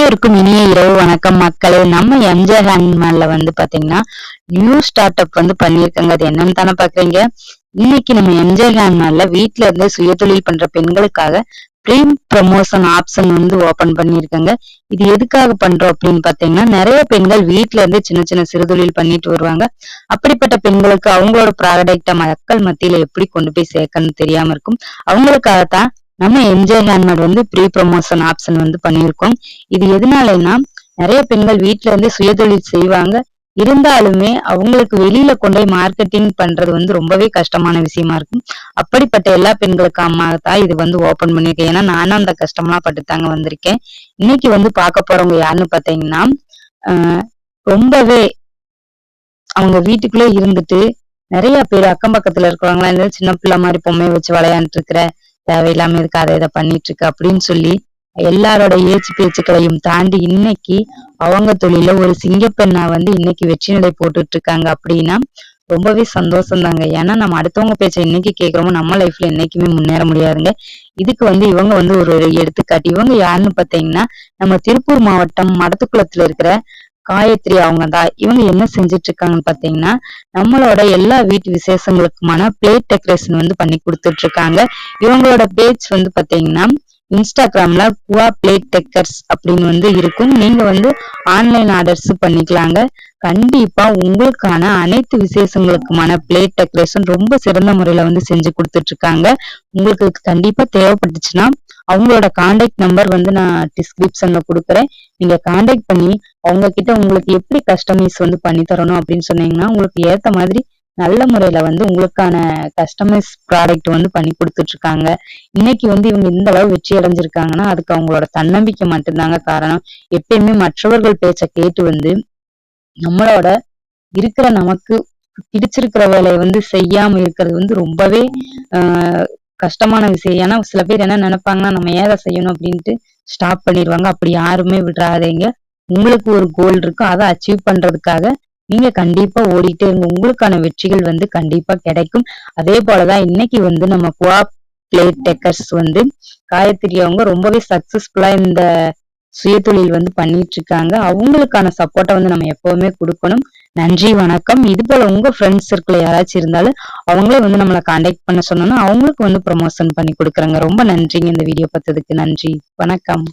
அனைவருக்கும் இனிய இரவு வணக்கம் மக்களே. நம்ம எம்ஜிஆர் ஹேண்ட்மேன்ல வந்து பாத்தீங்கன்னா நியூ ஸ்டார்ட் அப் வந்து பண்ணியிருக்காங்க. அது என்னன்னு தானே பாக்குறீங்க? இன்னைக்கு நம்ம எம்ஜிஆர் ஹேண்ட்மேன்ல வீட்டுல இருந்து சுயதொழில் பண்ற பெண்களுக்காக ப்ரீம் ப்ரமோஷன் ஆப்ஷன் வந்து ஓபன் பண்ணியிருக்காங்க. இது எதுக்காக பண்றோம் அப்படின்னு பாத்தீங்கன்னா நிறைய பெண்கள் வீட்டுல இருந்து சின்ன சின்ன சிறுதொழில் பண்ணிட்டு வருவாங்க. அப்படிப்பட்ட பெண்களுக்கு அவங்களோட ப்ராடக்ட மக்கள் மத்தியில எப்படி கொண்டு போய் சேர்க்கணும்னு தெரியாம இருக்கும். அவங்களுக்காகத்தான் நம்ம எம்ஜிஆர் ஹேண்ட்மேட் வந்து ப்ரீ ப்ரமோஷன் ஆப்ஷன் வந்து பண்ணியிருக்கோம். இது எதனாலன்னா நிறைய பெண்கள் வீட்டுல இருந்து சுயதொழில் செய்வாங்க. இருந்தாலுமே அவங்களுக்கு வெளியில கொண்டு போய் மார்க்கெட்டிங் பண்றது வந்து ரொம்பவே கஷ்டமான விஷயமா இருக்கும் அப்படிப்பட்ட எல்லா பெண்களுக்கு தான் இது வந்து ஓபன் பண்ணிருக்கேன் ஏன்னா நானும் அந்த கஷ்டம்லாம் பட்டு தாங்க வந்திருக்கேன். இன்னைக்கு வந்து பார்க்க போறவங்க யாருன்னு பாத்தீங்கன்னா ரொம்பவே அவங்க வீட்டுக்குள்ளே இருந்துட்டு நிறைய பேர் அக்கம் பக்கத்துல இருக்கிறவங்களா இருந்தாலும் சின்ன பிள்ளை மாதிரி பொம்மையை வச்சு விளையாண்டுட்டு இருக்கிற தேவையில்லாம இருக்கு அதை இதை பண்ணிட்டு இருக்கு அப்படின்னு சொல்லி எல்லாரோட ஏச்சு பேச்சுக்களையும் தாண்டி இன்னைக்கு அவங்க தொழில ஒரு சிங்கப்பெண்ணா வந்து இன்னைக்கு வெற்றி நடை போட்டுட்டு இருக்காங்க அப்படின்னா ரொம்பவே சந்தோஷம் தாங்க ஏன்னா நம்ம அடுத்தவங்க பேச்ச இன்னைக்கு கேட்கிறோமோ நம்ம லைஃப்ல என்னைக்குமே முன்னேற முடியாதுங்க. இதுக்கு வந்து இவங்க வந்து ஒரு எடுத்துக்காட்டு. இவங்க யாருன்னு பாத்தீங்கன்னா நம்ம திருப்பூர் மாவட்டம் மடத்துக்குளத்துல இருக்கிற காயத்ரி அவங்க தான் இவங்க என்ன செஞ்சுட்டு இருக்காங்கன்னு பாத்தீங்கன்னா நம்மளோட எல்லா வீட்டு விசேஷங்களுக்குமான பிளேட் டெக்கரேஷன் வந்து பண்ணி கொடுத்துட்டு இருக்காங்க இவங்களோட பேஜ் வந்து பாத்தீங்கன்னா இன்ஸ்டாகிராம்ல குவா பிளேட் டெக்கர்ஸ் அப்படின்னு வந்து இருக்கும். நீங்க வந்து ஆன்லைன் ஆர்டர்ஸ் பண்ணிக்கலாங்க. கண்டிப்பா உங்களுக்கான அனைத்து விசேஷங்களுக்குமான பிளேட் டெக்கரேஷன் ரொம்ப சிறந்த முறையில வந்து செஞ்சு கொடுத்துட்டு இருக்காங்க உங்களுக்கு கண்டிப்பா தேவைப்பட்டுச்சுன்னா அவங்களோட கான்டாக்ட் நம்பர் வந்து நான் டிஸ்கிரிப்ஷன்ல கொடுக்குறேன். நீங்க கான்டாக்ட் பண்ணி அவங்க கிட்ட உங்களுக்கு எப்படி கஸ்டமைஸ் வந்து பண்ணி தரணும் அப்படின்னு சொன்னீங்கன்னா உங்களுக்கு ஏத்த மாதிரி நல்ல முறையில வந்து உங்களுக்கான கஸ்டமைஸ் ப்ராடக்ட் வந்து பண்ணி கொடுத்துட்டு இருக்காங்க இன்னைக்கு வந்து இவங்க இந்த அளவு வெற்றி அடைஞ்சிருக்காங்கன்னா அதுக்கு அவங்களோட தன்னம்பிக்கை மட்டும்தாங்க காரணம். எப்பயுமே மற்றவர்கள் பேச்ச கேட்டு வந்து நம்மளோட இருக்கிற நமக்கு பிடிச்சிருக்கிற வேலையை வந்து செய்யாம இருக்கிறது வந்து ரொம்பவே கஷ்டமான விஷயம். ஏன்னா சில பேர் என்ன நினைப்பாங்கன்னா நம்ம ஏதை செய்யணும் அப்படின்ட்டு ஸ்டாப் பண்ணிடுவாங்க. அப்படி யாருமே விடாதீங்க உங்களுக்கு ஒரு கோல் இருக்கும் அதை அச்சீவ் பண்றதுக்காக நீங்க கண்டிப்பா ஓடிட்டே இருங்க. உங்களுக்கான வெற்றிகள் வந்து கண்டிப்பா கிடைக்கும். அதே போலதான் இன்னைக்கு வந்து நம்ம குவா பிளேட் டெக்கர்ஸ் வந்து காயத்ரி அவங்க ரொம்பவே சக்சஸ்ஃபுல்லா இந்த சுயதொழில் வந்து பண்ணிட்டு இருக்காங்க. அவங்களுக்கான சப்போர்ட்டை வந்து நம்ம எப்பவுமே கொடுக்கணும். நன்றி வணக்கம். இது போல உங்க ஃப்ரெண்ட்ஸ் சர்க்கிள் யாராச்சும் இருந்தாலும் அவங்களே வந்து நம்மளை காண்டாக்ட் பண்ண சொன்னோம்னா அவங்களுக்கு வந்து ப்ரமோஷன் பண்ணி கொடுக்குறாங்க. ரொம்ப நன்றிங்க இந்த வீடியோ பார்த்ததுக்கு. நன்றி. வணக்கம்.